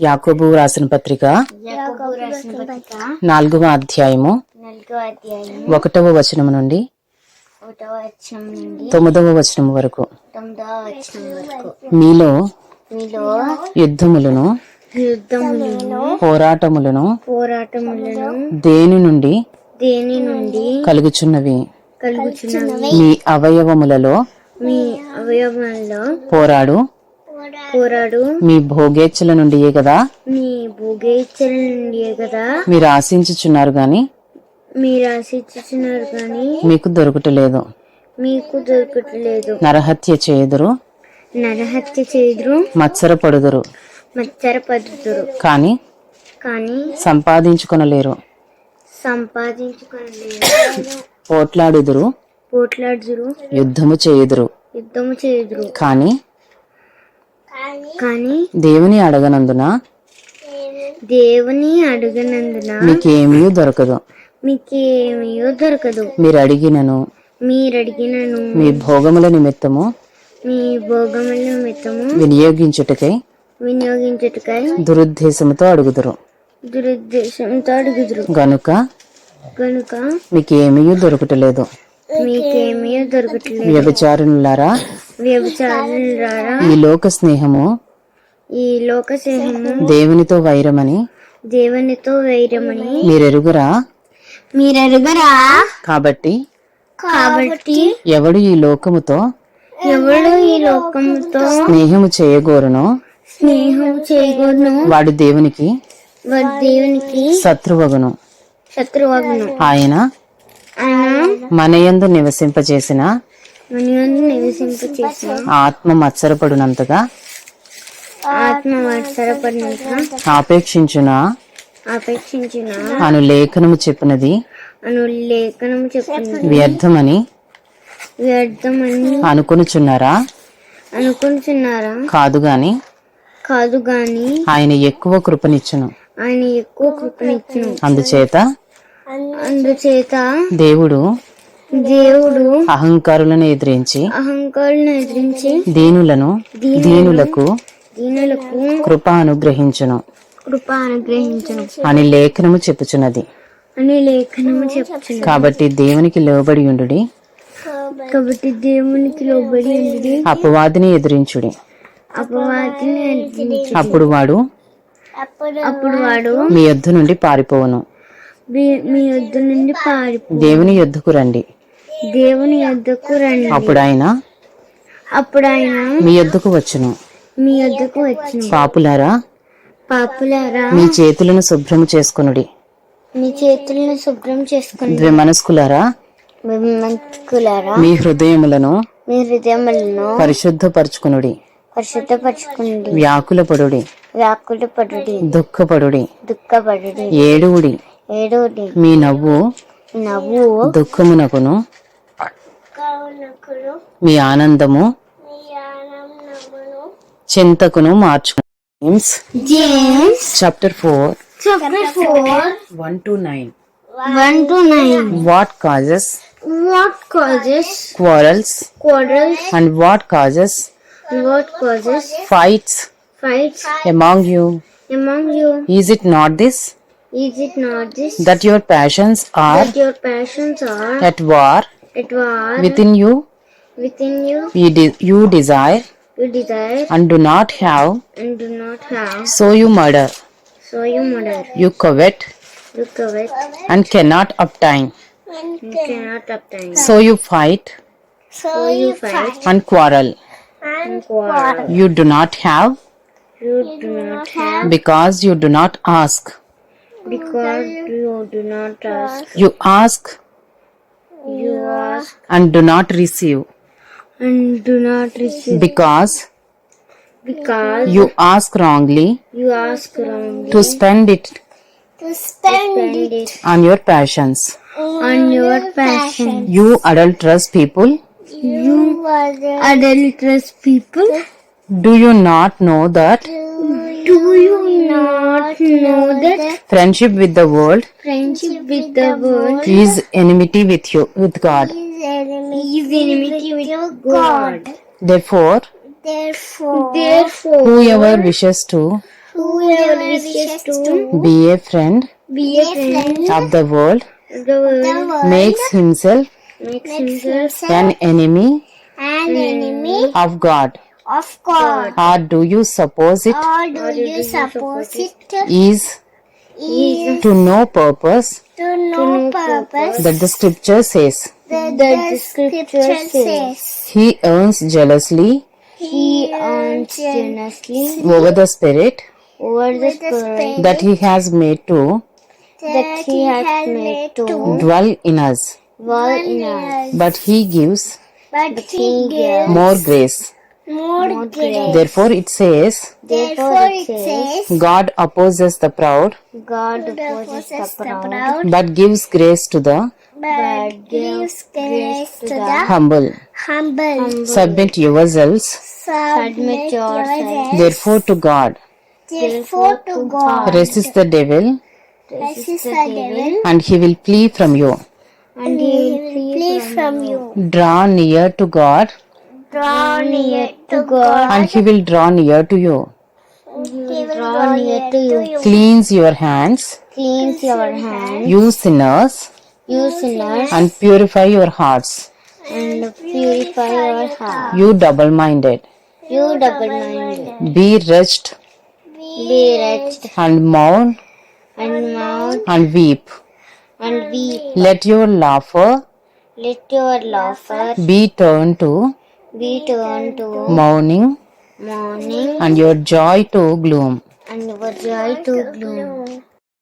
యాకోబు రాసిన పత్రిక నాలుగవ అధ్యాయము ఒకటవ వచనం నుండి తొమ్మిదవ వచనం వరకు. మీలో మీలో యుద్ధములను పోరాటములను పోరాటములను దేని నుండి దేని నుండి కలుగుచున్నవి? కలుగుచున్నవి? మీ అవయవములలో మీ అవయవంలో పోరాడు పోరాడు. మీ భోగేచ్ఛల నుండియే కదా? మీ భోగేచ్చల నుండి కదా? మీరు ఆశించుచున్నారు గాని? మీరు ఆశించుచున్నారు కానీ మీకు దొరకటలేదు. మీకు దొరకట్లేదు. నరహత్య చేయుదురు. నరహత్య చేదురు మత్సరపడుదురు మచ్చర పద్ధతురు కాని? కానీ? సంపాదించుకొనలేరు. సంపాదించుకోలేదు పోట్లాడుదురు. పోట్లాడుదురు. యుద్ధము చేయుదురు. యుద్ధము చేయుదురు. కాని? కానీ దేవుని అడగనందున దేవుని అడుగనందున మీకేమీ దొరకదు. మీకేమీయో దొరకదు. మీరు అడిగినను. మీరు అడిగినను మీ భోగముల నిమిత్తము మీ భోగముల నిమిత్తము వినియోగించుటకై వినియోగించుటకై దురుద్దేశముతో అడుగుదురు. దురుద్దేశంతో అడుగుదురు. గనుక కనుక మీకేమీ దొరకటలేదు. మీకేమీ దొరకట్లేదు. వ్యభిచారులారా వ్యభిచారులారా ఈ లోక స్నేహము ఈ లోక స్నేహము దేవునితో వైరమని దేవునితో వైరమని మీరెరుగురా? మీరెరుగరా? కాబట్టి కాబట్టి ఎవడు ఈ లోకముతో ఎవడు ఈ లోకముతో స్నేహము చేయగోరునో స్నేహం చేయకూడను వాడు దేవునికి వాడు దేవునికి శత్రువగును. శత్రువగును. ఆయన మనయందు నివసింపచేసిన మనయందు నివసింప చేసిన ఆత్మ మత్సరపడునంతగా ఆపేక్షించున? అపేక్షించిన అను లేఖనము చెప్పినది అను వ్యర్థమని వ్యర్థమని అనుకొనుచున్నారా? అనుకుంటున్నారా కాదు గాని కాదు గాని ఆయన ఎక్కువ కృపనిచ్చును. ఆయన ఎక్కువ కృపనిచ్చును. అందుచేత అందుచేత దేవుడు దేవుడు అహంకారులను ఎదిరించి అహంకారులను ఎదిరించి దీనులను దీనులకు దీనులకు కృప అనుగ్రహించును. కృప అనుగ్రహించను. అని లేఖనము చెప్పుచున్నది. అని లేఖనము చెప్తుంది కాబట్టి దేవునికి లోబడి ఉండుడి. కాబట్టి దేవునికి లోబడి ఉండి అపవాదిని ఎదిరించుడి. అపవాదిని ఎదిరించి అప్పుడు వాడు అప్పుడు వాడు మీ యొద్ద నుండి పారిపోవును. మీ- యొద్ద నుండి పారి దేవుని యొద్దకు రండి. దేవుని యొద్దకు రండి. అప్పుడు ఆయన అప్పుడు ఆయన మీ యొద్దకు వచ్చును. మీ యొద్దకు వచ్చిన. పాపులారా? పాపులారా? మీ చేతులను శుభ్రము చేసుకొనుడి. మీ చేతులను శుభ్రం చేసుకుని ద్విమనస్కులారా? మంతుకులారా మీ హృదయములను మీ హృదయములను పరిశుద్ధపరచుకునుడి. పరిశుద్ధపరచుకునండి. వ్యాకులపడుడి. వ్యాకుల పడుడి దుఃఖపడుడి. దుఃఖపడుడి. ఏడువుడి. మీ నవ్వు నవ్వు దుఃఖమునకును మీ ఆనందము చింతకును మార్చు James four chapter four one two nine one two nine what causes what causes quarrels quarrels and what causes what causes fights fights among you among you is it not this is it not this? That your passions are that your passions are at war at war within you? within you? You, de- you desire you desire and do not have and do not have. so you murder. So you murder. You covet you covet and cannot obtain. You cannot obtain. So you fight so you fight and quarrel. and quarrel. you do not have you do not have because you do not ask because you do not ask. You ask. You ask. And do not receive. And do not receive. Because because you ask wrongly. you ask wrongly. To spend it to spend it on your passions. on your passion. you adulterous people. You adulterous people, do you not know that do you not know that friendship with the world friendship with the world is enmity with you with god is enmity with God? therefore Therefore, therefore, whoever wishes to Whoever wishes to be a friend be a friend of the world of the world makes himself makes himself an enemy an enemy of God. Of course. Or do you suppose it Or do you suppose it is is to no purpose? To no purpose. That the scripture says. That the scripture says. he earns jealously. He earns generously over the spirit. Over the spirit. that he has made to that he has made to dwell in us. dwell in us. But he gives But he gives more grace. More grace. Therefore it says, Therefore it says, God opposes the proud, God opposes the proud, but gives grace to the but gives grace to the humble. humble. Submit yourselves, Submit yourselves, therefore, to God. therefore, to God. Resist the devil, Resist the devil, and he will flee from you. and he will flee from you. Draw near to God, Draw near to God, and he will draw near to you. he will draw near to you. Cleanse your hands, Cleanse your hands, you sinners, you sinners, and purify your hearts, and purify your heart. you double minded. You double-minded, Be wretched be wretched and mourn and mourn and weep. and weep. Let your laughter Let your laughter be turned to be turned to mourning mourning and your joy to gloom. and your joy to gloom.